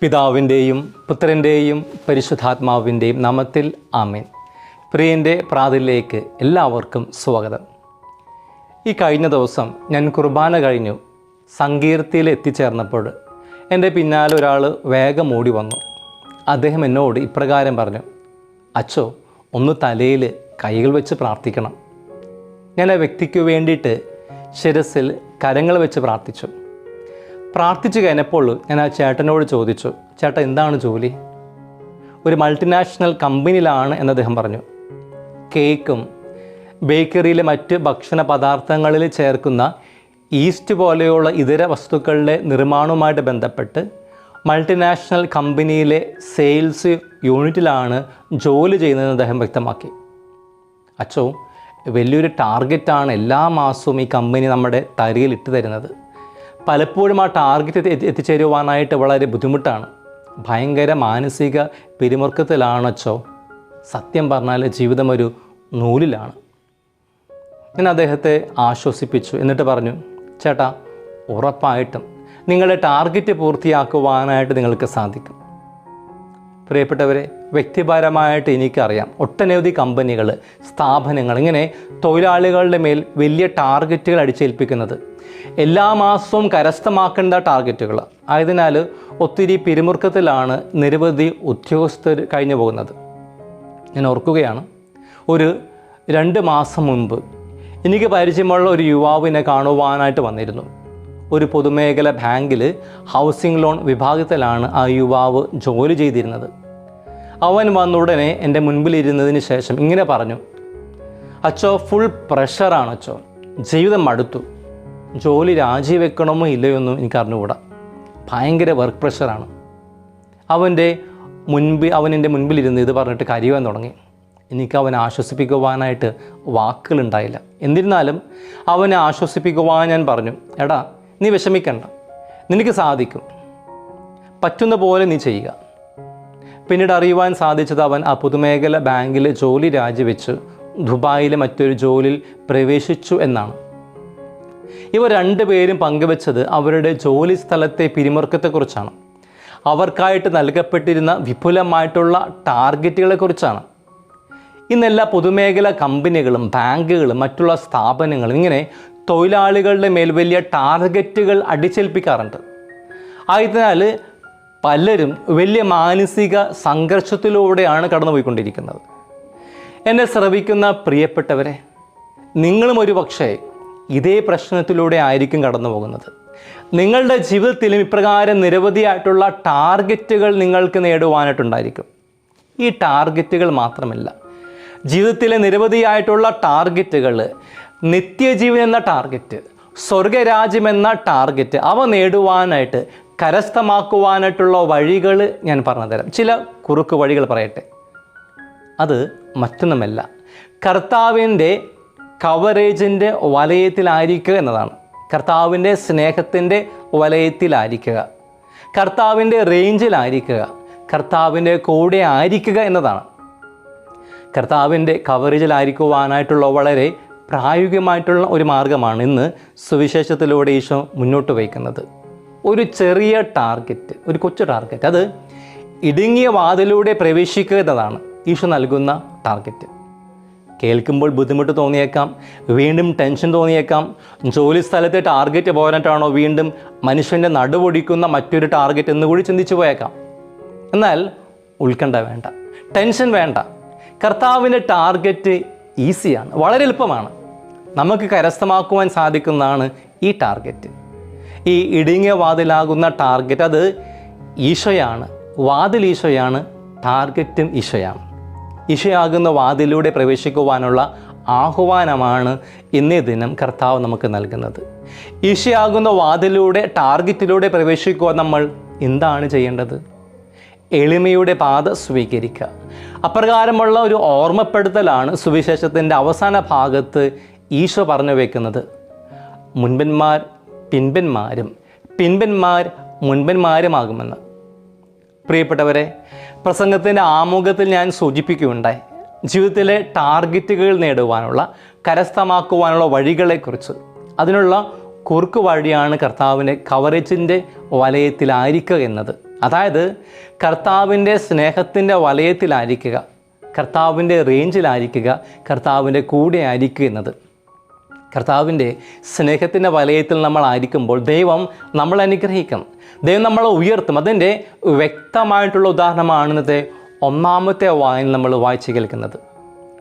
പിതാവിന്റെയും പുത്രന്റെയും പരിശുദ്ധാത്മാവിന്റെയും നാമത്തിൽ ആമേൻ. പ്രിയന്റെ പ്രാതിലേക്ക് എല്ലാവർക്കും സ്വാഗതം. ഈ കഴിഞ്ഞ ദിവസം ഞാൻ കുർബാന കഴിഞ്ഞു. സങ്കീർത്തിയിൽ എത്തിച്ചേർന്നപ്പോൾ എന്റെ പിന്നാലെ ഒരാൾ വേഗം ഓടി വന്നു. അദ്ദേഹം എന്നോട് ഇപ്രകാരം പറഞ്ഞു അച്ചോ ഒന്ന് തലയിൽ കൈകൾ വെച്ച് പ്രാർത്ഥിക്കണം. ഞാൻ ആ വ്യക്തിക്ക് വേണ്ടിയിട്ട് ശിരസിൽ കരങ്ങൾ വെച്ച് പ്രാർത്ഥിച്ചു. പ്രാർത്ഥിച്ചു കഴിഞ്ഞപ്പോൾ ഞാൻ ആ ചേട്ടനോട് ചോദിച്ചു ചേട്ടൻ എന്താണ് ജോലി? ഒരു മൾട്ടിനാഷണൽ കമ്പനിയിലാണ് എന്ന് അദ്ദേഹം പറഞ്ഞു. കേക്കും ബേക്കറിയിലെ മറ്റ് ഭക്ഷണ പദാർത്ഥങ്ങളിൽ ചേർക്കുന്ന ഈസ്റ്റ് പോലെയുള്ള ഇതര വസ്തുക്കളുടെ നിർമ്മാണവുമായിട്ട് ബന്ധപ്പെട്ട് മൾട്ടിനാഷണൽ കമ്പനിയിലെ സെയിൽസ് യൂണിറ്റിലാണ് ജോലി ചെയ്യുന്നതെന്ന് അദ്ദേഹം വ്യക്തമാക്കി. അച്ചോ വലിയൊരു ടാർഗറ്റാണ് എല്ലാ മാസവും ഈ കമ്പനി നമ്മുടെ തരിയിൽ ഇട്ട് തരുന്നത് പലപ്പോഴും ആ ടാർഗറ്റ് എത്തി എത്തിച്ചേരുവാനായിട്ട് വളരെ ബുദ്ധിമുട്ടാണ്. ഭയങ്കര മാനസിക പിരിമുറുക്കത്തിലാണച്ചോ? സത്യം പറഞ്ഞാൽ ജീവിതം ഒരു നൂലിലാണ്. ഞാൻ അദ്ദേഹത്തെ ആശ്വസിപ്പിച്ചു. എന്നിട്ട് പറഞ്ഞു ചേട്ടാ ഉറപ്പായിട്ടും നിങ്ങളുടെ ടാർഗറ്റ് പൂർത്തിയാക്കുവാനായിട്ട് നിങ്ങൾക്ക് സാധിക്കും. പ്രിയപ്പെട്ടവരെ വ്യക്തിപരമായിട്ട് എനിക്കറിയാം ഒട്ടനവധി കമ്പനികൾ സ്ഥാപനങ്ങൾ ഇങ്ങനെ തൊഴിലാളികളുടെ മേൽ വലിയ ടാർഗറ്റുകൾ അടിച്ചേൽപ്പിക്കുന്നത്. എല്ലാ മാസവും കരസ്ഥമാക്കേണ്ട ടാർഗറ്റുകൾ ആയതിനാൽ ഒത്തിരി പിരിമുറുക്കത്തിലാണ് നിരവധി ഉദ്യോഗസ്ഥർ കഴിഞ്ഞു പോകുന്നത്. ഞാൻ ഓർക്കുകയാണ് ഒരു രണ്ട് മാസം മുൻപ് എനിക്ക് പരിചയമുള്ള ഒരു യുവാവിനെ കാണുവാനായിട്ട് വന്നിരുന്നു. ഒരു പൊതുമേഖല ബാങ്കിൽ ഹൗസിംഗ് ലോൺ വിഭാഗത്തിലാണ് ആ യുവാവ് ജോലി ചെയ്തിരുന്നത്. അവൻ വന്ന ഉടനെ എന്റെ മുൻപിലിരുന്നതിന് ശേഷം ഇങ്ങനെ പറഞ്ഞു. അച്ചോ ഫുൾ പ്രഷറാണ് അച്ചോ. ജീവിതം മടുത്തു ജോലി രാജിവെക്കണമോ ഇല്ലയോ എന്നും എനിക്ക് അറിഞ്ഞുകൂടാ. ഭയങ്കര വർക്ക് പ്രഷറാണ് അവന്റെ മുൻപ് അവൻ എന്റെ മുൻപിലിരുന്ന് ഇത് പറഞ്ഞിട്ട് കരയുവാൻ തുടങ്ങി. എനിക്ക് അവനെ ആശ്വസിപ്പിക്കുവാനായിട്ട് വാക്കുകളുണ്ടായില്ല. എന്നിരുന്നാലും അവനെ ആശ്വസിപ്പിക്കുവാൻ ഞാൻ പറഞ്ഞു എടാ നീ വിഷമിക്കണ്ട. നിനക്ക് സാധിക്കും. പറ്റുന്ന പോലെ നീ ചെയ്യുക. പിന്നീട് അറിയുവാൻ സാധിച്ചത് അവൻ ആ പൊതുമേഖല ബാങ്കിൽ ജോലി രാജിവെച്ച് ദുബായിലെ മറ്റൊരു ജോലിയിൽ പ്രവേശിച്ചു എന്നാണ്. ഇവർ രണ്ടുപേരും പങ്കുവച്ചത് അവരുടെ ജോലി സ്ഥലത്തെ പിരിമുറുക്കത്തെക്കുറിച്ചാണ്. അവർക്കായിട്ട് നൽകപ്പെട്ടിരുന്ന വിപുലമായിട്ടുള്ള ടാർഗറ്റുകളെക്കുറിച്ചാണ്. ഇന്നെല്ലാ പൊതുമേഖല കമ്പനികളും ബാങ്കുകളും മറ്റുള്ള സ്ഥാപനങ്ങളും ഇങ്ങനെ തൊഴിലാളികളുടെ മേൽ വലിയ ടാർഗറ്റുകൾ അടിച്ചേൽപ്പിക്കാറുണ്ട്. ആയതിനാൽ പലരും വലിയ മാനസിക സംഘർഷത്തിലൂടെയാണ് കടന്നുപോയിക്കൊണ്ടിരിക്കുന്നത്. എന്നെ ശ്രവിക്കുന്ന പ്രിയപ്പെട്ടവരെ നിങ്ങളും ഒരു പക്ഷേ ഇതേ പ്രശ്നത്തിലൂടെ ആയിരിക്കും കടന്നു പോകുന്നത് നിങ്ങളുടെ ജീവിതത്തിലും ഇപ്രകാരം നിരവധിയായിട്ടുള്ള ടാർഗറ്റുകൾ നിങ്ങൾക്ക് നേടുവാനായിട്ടുണ്ടായിരിക്കും. ഈ ടാർഗറ്റുകൾ മാത്രമല്ല ജീവിതത്തിലെ നിരവധിയായിട്ടുള്ള ടാർഗറ്റുകൾ നിത്യജീവൻ എന്ന ടാർഗറ്റ് സ്വർഗരാജ്യം എന്ന ടാർഗറ്റ് അവ നേടുവാനായിട്ട് കരസ്ഥമാക്കുവാനായിട്ടുള്ള വഴികൾ ഞാൻ പറഞ്ഞുതരാം. ചില കുറുക്ക് വഴികൾ പറയട്ടെ. അത് മറ്റൊന്നുമല്ല. കർത്താവിന്റെ കവറേജിന്റെ വലയത്തിലായിരിക്കുക എന്നതാണ്. കർത്താവിന്റെ സ്നേഹത്തിന്റെ വലയത്തിലായിരിക്കുക. കർത്താവിന്റെ റേഞ്ചിലായിരിക്കുക. കർത്താവിന്റെ കൂടെ ആയിരിക്കുക എന്നതാണ്. കർത്താവിന്റെ കവറേജിലായിരിക്കുവാനായിട്ടുള്ള വളരെ പ്രായോഗികമായിട്ടുള്ള ഒരു മാർഗമാണ് ഇന്ന് സുവിശേഷത്തിലൂടെ ഈശോ മുന്നോട്ട് വയ്ക്കുന്നത്. ഒരു ചെറിയ ടാർഗറ്റ് ഒരു കൊച്ചു ടാർഗറ്റ്. അത് ഇടുങ്ങിയ വാതിലൂടെ പ്രവേശിക്കുക എന്നതാണ് ഈശോ നൽകുന്ന ടാർഗറ്റ്. കേൾക്കുമ്പോൾ ബുദ്ധിമുട്ട് തോന്നിയേക്കാം വീണ്ടും ടെൻഷൻ തോന്നിയേക്കാം. ജോലി സ്ഥലത്തെ ടാർഗറ്റ് പോരാട്ടാണോ വീണ്ടും മനുഷ്യന്റെ നടുപൊടിക്കുന്ന മറ്റൊരു ടാർഗറ്റ് എന്ന് കൂടി ചിന്തിച്ചു പോയേക്കാം. എന്നാൽ ഉത്കണ്ഠ വേണ്ട ടെൻഷൻ വേണ്ട. കർത്താവിന്റെ ടാർഗറ്റ് ഈസിയാണ് വളരെ എളുപ്പമാണ്. നമുക്ക് കരസ്ഥമാക്കുവാൻ സാധിക്കുന്നതാണ് ഈ ടാർഗറ്റ്. ഈ ഇടുങ്ങിയ വാതിലാകുന്ന ടാർഗറ്റ് അത് ഈശോയാണ്. വാതിൽ ഈശോയാണ് ടാർഗറ്റും ഈശോയാണ്. ഈശോയാകുന്ന വാതിലൂടെ പ്രവേശിക്കുവാനുള്ള ആഹ്വാനമാണ് ഇന്നേ ദിനം കർത്താവ് നമുക്ക് നൽകുന്നത്. ഈശയാകുന്ന വാതിലൂടെ ടാർഗറ്റിലൂടെ പ്രവേശിക്കുവാൻ നമ്മൾ എന്താണ് ചെയ്യേണ്ടത്? എളിമയുടെ പാത സ്വീകരിക്കുക. അപ്രകാരമുള്ള ഒരു ഓർമ്മപ്പെടുത്തലാണ് സുവിശേഷത്തിന്റെ അവസാന ഭാഗത്ത് ഈശോ പറഞ്ഞു വയ്ക്കുന്നത് മുൻപന്മാർ പിൻപന്മാരും പിൻപന്മാർ മുൻപന്മാരുമാകുമെന്ന്. പ്രിയപ്പെട്ടവരെ പ്രസംഗത്തിന്റെ ആമുഖത്തിൽ ഞാൻ സൂചിപ്പിക്കുകയുണ്ടായി. ജീവിതത്തിലെ ടാർഗറ്റുകൾ നേടുവാനുള്ള കരസ്ഥമാക്കുവാനുള്ള വഴികളെക്കുറിച്ച്. അതിനുള്ള കുറുക്ക് വഴിയാണ് കർത്താവിന്റെ കവറേജിന്റെ വലയത്തിലായിരിക്കുക എന്നത്. അതായത് കർത്താവിന്റെ സ്നേഹത്തിന്റെ വലയത്തിലായിരിക്കുക കർത്താവിന്റെ റേഞ്ചിലായിരിക്കുക കർത്താവിന്റെ കൂടെ ആയിരിക്കുക എന്നത്. കർത്താവിന്റെ സ്നേഹത്തിന്റെ വലയത്തിൽ നമ്മൾ ആയിരിക്കുമ്പോൾ ദൈവം നമ്മൾ അനുഗ്രഹിക്കും. ദൈവം നമ്മളെ ഉയർത്തും. അതിന്റെ വ്യക്തമായിട്ടുള്ള ഉദാഹരണമാണ് ഒന്നാമത്തെ വായന നമ്മൾ വായിച്ചു കേൾക്കുന്നത്.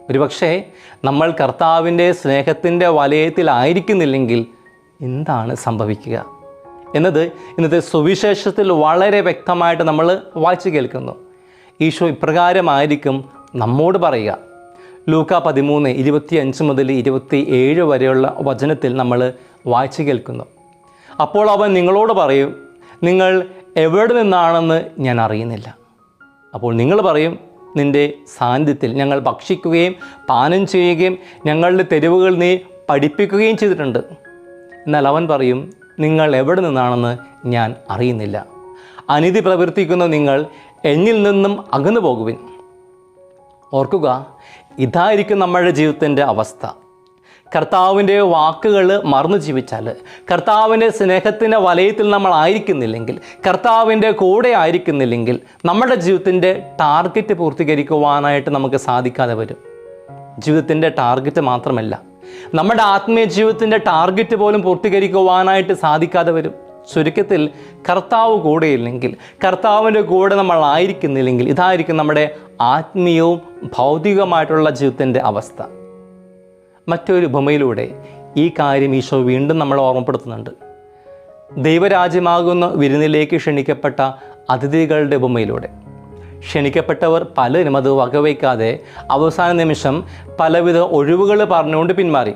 ഒരുപക്ഷെ നമ്മൾ കർത്താവിന്റെ സ്നേഹത്തിന്റെ വലയത്തിലായിരിക്കുന്നില്ലെങ്കിൽ എന്താണ് സംഭവിക്കുക? എന്നത് ഇന്നത്തെ സുവിശേഷത്തിൽ വളരെ വ്യക്തമായിട്ട് നമ്മൾ വായിച്ചു കേൾക്കുന്നു. ഈശോ ഇപ്രകാരമായിരിക്കും നമ്മോട് പറയുക. ലൂക്ക പതിമൂന്ന് ഇരുപത്തി അഞ്ച് മുതൽ ഇരുപത്തി ഏഴ് വരെയുള്ള വചനത്തിൽ നമ്മൾ വായിച്ചു കേൾക്കുന്നു. അപ്പോൾ അവൻ നിങ്ങളോട് പറയും നിങ്ങൾ എവിടെ നിന്നാണെന്ന് ഞാൻ അറിയുന്നില്ല. അപ്പോൾ നിങ്ങൾ പറയും നിന്റെ സാന്നിധ്യത്തിൽ ഞങ്ങൾ ഭക്ഷിക്കുകയും പാനം ചെയ്യുകയും ഞങ്ങളുടെ തെരുവുകൾ നീ പഠിപ്പിക്കുകയും ചെയ്തിട്ടുണ്ട്. എന്നാൽ അവൻ പറയും നിങ്ങൾ എവിടെ നിന്നാണെന്ന് ഞാൻ അറിയുന്നില്ല. അനീതി പ്രവർത്തിക്കുന്ന നിങ്ങൾ എന്നിൽ നിന്നും അകന്നു പോകുവിൻ ഓർക്കുക ഇതായിരിക്കും നമ്മുടെ ജീവിതത്തിന്റെ അവസ്ഥ. കർത്താവിന്റെ വാക്കുകൾ മറന്നു ജീവിച്ചാൽ കർത്താവിന്റെ സ്നേഹത്തിന്റെ വലയത്തിൽ നമ്മൾ ആയിരിക്കുന്നില്ലെങ്കിൽ കർത്താവിന്റെ കൂടെ ആയിരിക്കുന്നില്ലെങ്കിൽ നമ്മുടെ ജീവിതത്തിന്റെ ടാർഗറ്റ് പൂർത്തീകരിക്കുവാനായിട്ട് നമുക്ക് സാധിക്കാതെ വരും. ജീവിതത്തിന്റെ ടാർഗറ്റ് മാത്രമല്ല നമ്മുടെ ആത്മീയ ജീവിതത്തിന്റെ ടാർഗറ്റ് പോലും പൂർത്തീകരിക്കുവാനായിട്ട് സാധിക്കാതെ വരും. ചുരുക്കത്തിൽ കർത്താവ് കൂടെയില്ലെങ്കിൽ കർത്താവിന്റെ കൂടെ നമ്മൾ ആയിരിക്കുന്നില്ലെങ്കിൽ ഇതായിരിക്കും നമ്മുടെ ആത്മീയവും ഭൗതികമായിട്ടുള്ള ജീവിതത്തിന്റെ അവസ്ഥ. മറ്റൊരു ഉപമയിലൂടെ ഈ കാര്യം ഈശോ വീണ്ടും നമ്മളെ ഓർമ്മപ്പെടുത്തുന്നുണ്ട്. ദൈവരാജ്യമാകുന്ന വിരുന്നിലേക്ക് ക്ഷണിക്കപ്പെട്ട അതിഥികളുടെ ഉപമയിലൂടെ ക്ഷണിക്കപ്പെട്ടവർ പലരും അത് വകവയ്ക്കാതെ അവസാന നിമിഷം പലവിധ ഒഴിവുകൾ പറഞ്ഞുകൊണ്ട് പിന്മാറി.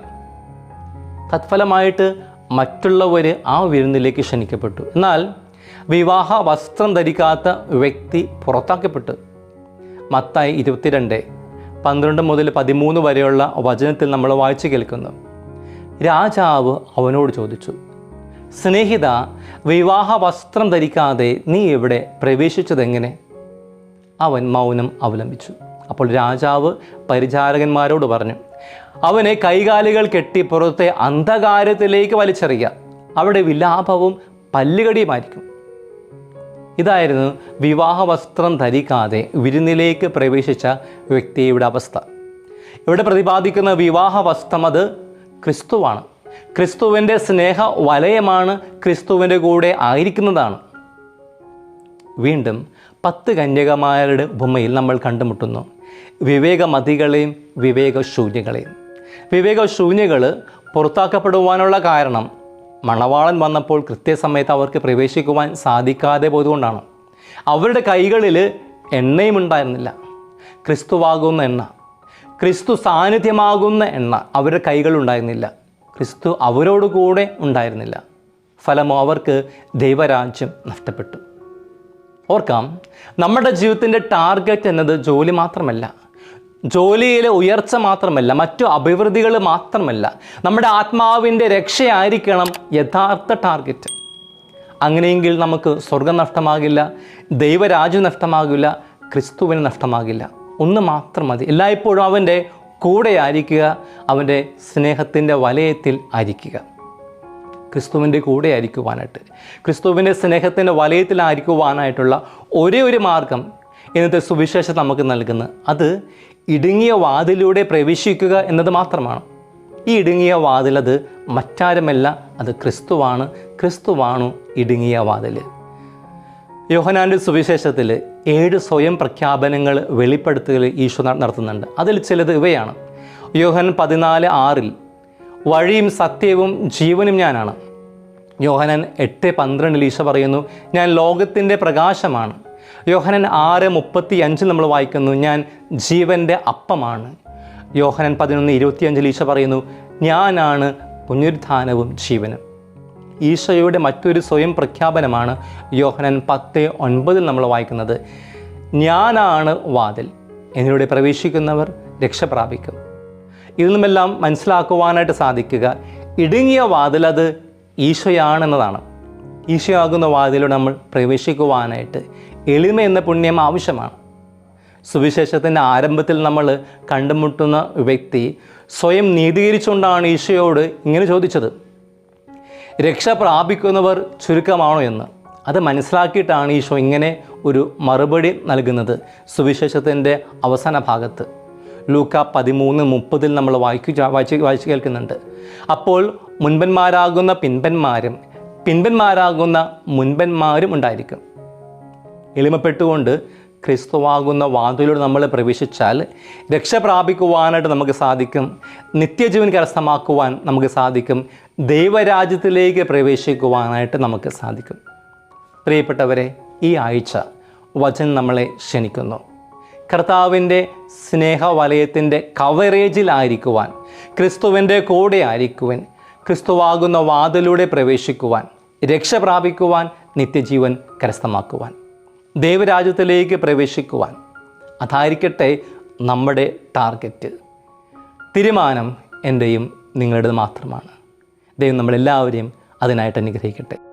തത്ഫലമായിട്ട് മറ്റുള്ളവർ ആ വിരുന്നിലേക്ക് ക്ഷണിക്കപ്പെട്ടു. എന്നാൽ വിവാഹ വസ്ത്രം ധരിക്കാത്ത വ്യക്തി പുറത്താക്കപ്പെട്ടു. മത്തായി ഇരുപത്തിരണ്ട് പന്ത്രണ്ട് മുതൽ പതിമൂന്ന് വരെയുള്ള വചനത്തിൽ നമ്മൾ വായിച്ചു കേൾക്കുന്നു. രാജാവ് അവനോട് ചോദിച്ചു സ്നേഹിത വിവാഹ വസ്ത്രം ധരിക്കാതെ നീ ഇവിടെ പ്രവേശിച്ചതെങ്ങനെ? അവൻ മൗനം അവലംബിച്ചു. അപ്പോൾ രാജാവ് പരിചാരകന്മാരോട് പറഞ്ഞു അവനെ കൈകാലുകൾ കെട്ടി പുറത്തെ അന്ധകാരത്തിലേക്ക് വലിച്ചെറിയുക. അവിടെ വിലാപവും പല്ലുകടിയുമായിരിക്കും. ഇതായിരുന്നു വിവാഹ വസ്ത്രം ധരിക്കാതെ വിരുന്നിലേക്ക് പ്രവേശിച്ച വ്യക്തിയുടെ അവസ്ഥ. ഇവിടെ പ്രതിപാദിക്കുന്ന വിവാഹ വസ്ത്രം അത് ക്രിസ്തുവാണ്. ക്രിസ്തുവിന്റെ സ്നേഹ വലയമാണ് ക്രിസ്തുവിന്റെ കൂടെ ആയിരിക്കുന്നതാണ്. വീണ്ടും പത്ത് കന്യകമാരുടെ ഉപമയിൽ നമ്മൾ കണ്ടുമുട്ടുന്നു. വിവേകമതികളെയും വിവേകശൂന്യകളെയും. വിവേകശൂന്യകൾ പുറത്താക്കപ്പെടുവാനുള്ള കാരണം മണവാളൻ വന്നപ്പോൾ കൃത്യസമയത്ത് അവർക്ക് പ്രവേശിക്കുവാൻ സാധിക്കാതെ പോയതുകൊണ്ടാണ്. അവരുടെ കൈകളിൽ എണ്ണയും ഉണ്ടായിരുന്നില്ല. ക്രിസ്തുവാകുന്ന എണ്ണ ക്രിസ്തു സാന്നിധ്യമാകുന്ന എണ്ണ അവരുടെ കൈകളുണ്ടായിരുന്നില്ല ക്രിസ്തു അവരോട് കൂടെ ഉണ്ടായിരുന്നില്ല. ഫലമോ അവർക്ക് ദൈവരാജ്യം നഷ്ടപ്പെട്ടു. ഓർക്കാം നമ്മുടെ ജീവിതത്തിന്റെ ടാർഗറ്റ് എന്നത് ജോലി മാത്രമല്ല. ജോലിയിലെ ഉയർച്ച മാത്രമല്ല മറ്റു അഭിവൃദ്ധികൾ മാത്രമല്ല. നമ്മുടെ ആത്മാവിന്റെ രക്ഷയായിരിക്കണം യഥാർത്ഥ ടാർഗറ്റ്. അങ്ങനെയെങ്കിൽ നമുക്ക് സ്വർഗം നഷ്ടമാകില്ല ദൈവരാജ്യം നഷ്ടമാകില്ല ക്രിസ്തുവിന് നഷ്ടമാകില്ല. ഒന്ന് മാത്രം മതി. എല്ലായ്പ്പോഴും അവന്റെ കൂടെ ആയിരിക്കുക അവന്റെ സ്നേഹത്തിന്റെ വലയത്തിൽ ആയിരിക്കുക. ക്രിസ്തുവിന്റെ കൂടെ ആയിരിക്കുവാനായിട്ട്. ക്രിസ്തുവിന്റെ സ്നേഹത്തിന്റെ വലയത്തിലായിരിക്കുവാനായിട്ടുള്ള ഒരേ ഒരു മാർഗം ഇന്നത്തെ സുവിശേഷം നമുക്ക് നൽകുന്നത്. അത് ഇടുങ്ങിയ വാതിലൂടെ പ്രവേശിക്കുക എന്നത് മാത്രമാണ്. ഈ ഇടുങ്ങിയ വാതിൽ അത് മറ്റാരുമല്ല അത് ക്രിസ്തുവാണ്. ക്രിസ്തുവാണു ഇടുങ്ങിയ വാതിൽ. യോഹനാന്റെ സുവിശേഷത്തിൽ ഏഴ് സ്വയം പ്രഖ്യാപനങ്ങൾ വെളിപ്പെടുത്തുകൾ ഈശോ നടത്തുന്നുണ്ട്. അതിൽ ചിലത് ഇവയാണ്. യോഹൻ പതിനാല് ആറിൽ വഴിയും സത്യവും ജീവനും ഞാനാണ്. യോഹനൻ എട്ട് പന്ത്രണ്ടിൽ ഈശോ പറയുന്നു ഞാൻ ലോകത്തിന്റെ പ്രകാശമാണ്. യോഹനൻ ആറ് മുപ്പത്തി അഞ്ചിൽ നമ്മൾ വായിക്കുന്നു ഞാൻ ജീവന്റെ അപ്പമാണ് യോഹനൻ പതിനൊന്ന് ഇരുപത്തിയഞ്ചിൽ ഈശോ പറയുന്നു ഞാനാണ് പുനരുദ്ധാനവും ജീവനും. ഈശോയുടെ മറ്റൊരു സ്വയം പ്രഖ്യാപനമാണ് യോഹനൻ പത്ത് ഒൻപതിൽ നമ്മൾ വായിക്കുന്നത് ഞാനാണ് വാതിൽ. എന്നിലൂടെ പ്രവേശിക്കുന്നവർ രക്ഷ പ്രാപിക്കും. ഇതിൽ നിന്നെല്ലാം മനസ്സിലാക്കുവാനായിട്ട് സാധിക്കുക. ഇടുങ്ങിയ വാതിൽ അത് ഈശോയാണെന്നതാണ്. ഈശോയാകുന്ന വാതിലൂടെ നമ്മൾ പ്രവേശിക്കുവാനായിട്ട് എളിമ എന്ന പുണ്യം ആവശ്യമാണ്. സുവിശേഷത്തിന്റെ ആരംഭത്തിൽ നമ്മൾ കണ്ടുമുട്ടുന്ന വ്യക്തി സ്വയം നീതീകരിച്ചുകൊണ്ടാണ് ഈശോയോട് ഇങ്ങനെ ചോദിച്ചത്. രക്ഷ പ്രാപിക്കുന്നവർ ചുരുക്കമാണോ എന്ന്. അത് മനസ്സിലാക്കിയിട്ടാണ് ഈശോ ഇങ്ങനെ ഒരു മറുപടി നൽകുന്നത് സുവിശേഷത്തിന്റെ അവസാന ഭാഗത്ത്. ലൂക്ക പതിമൂന്ന് മുപ്പതിൽ നമ്മൾ വായിക്കുക വായിച്ച് വായിച്ച് കേൾക്കുന്നുണ്ട്. അപ്പോൾ മുൻപന്മാരാകുന്ന പിൻപന്മാരും പിൻപന്മാരാകുന്ന മുൻപന്മാരും ഉണ്ടായിരിക്കും. എളിമപ്പെട്ടുകൊണ്ട് ക്രിസ്തുവാകുന്ന വാതിലൂടെ നമ്മൾ പ്രവേശിച്ചാൽ രക്ഷ പ്രാപിക്കുവാനായിട്ട് നമുക്ക് സാധിക്കും. നിത്യജീവൻ കരസ്ഥമാക്കുവാൻ നമുക്ക് സാധിക്കും. ദൈവരാജ്യത്തിലേക്ക് പ്രവേശിക്കുവാനായിട്ട് നമുക്ക് സാധിക്കും. പ്രിയപ്പെട്ടവരെ ഈ ആഴ്ച വചൻ നമ്മളെ ക്ഷണിക്കുന്നു. കർത്താവിന്റെ സ്നേഹവലയത്തിന്റെ കവറേജിലായിരിക്കുവാൻ ക്രിസ്തുവിന്റെ കൂടെ ആയിരിക്കുവാൻ ക്രിസ്തുവാകുന്ന വാതിലൂടെ പ്രവേശിക്കുവാൻ രക്ഷ പ്രാപിക്കുവാൻ നിത്യജീവൻ കരസ്ഥമാക്കുവാൻ ദൈവരാജ്യത്തിലേക്ക് പ്രവേശിക്കുവാൻ. അതായിരിക്കട്ടെ നമ്മുടെ ടാർഗറ്റ്. തീരുമാനം എന്റെയും നിങ്ങളുടേത് മാത്രമാണ്. ദൈവം നമ്മളെല്ലാവരെയും അതിനായിട്ട് അനുഗ്രഹിക്കട്ടെ.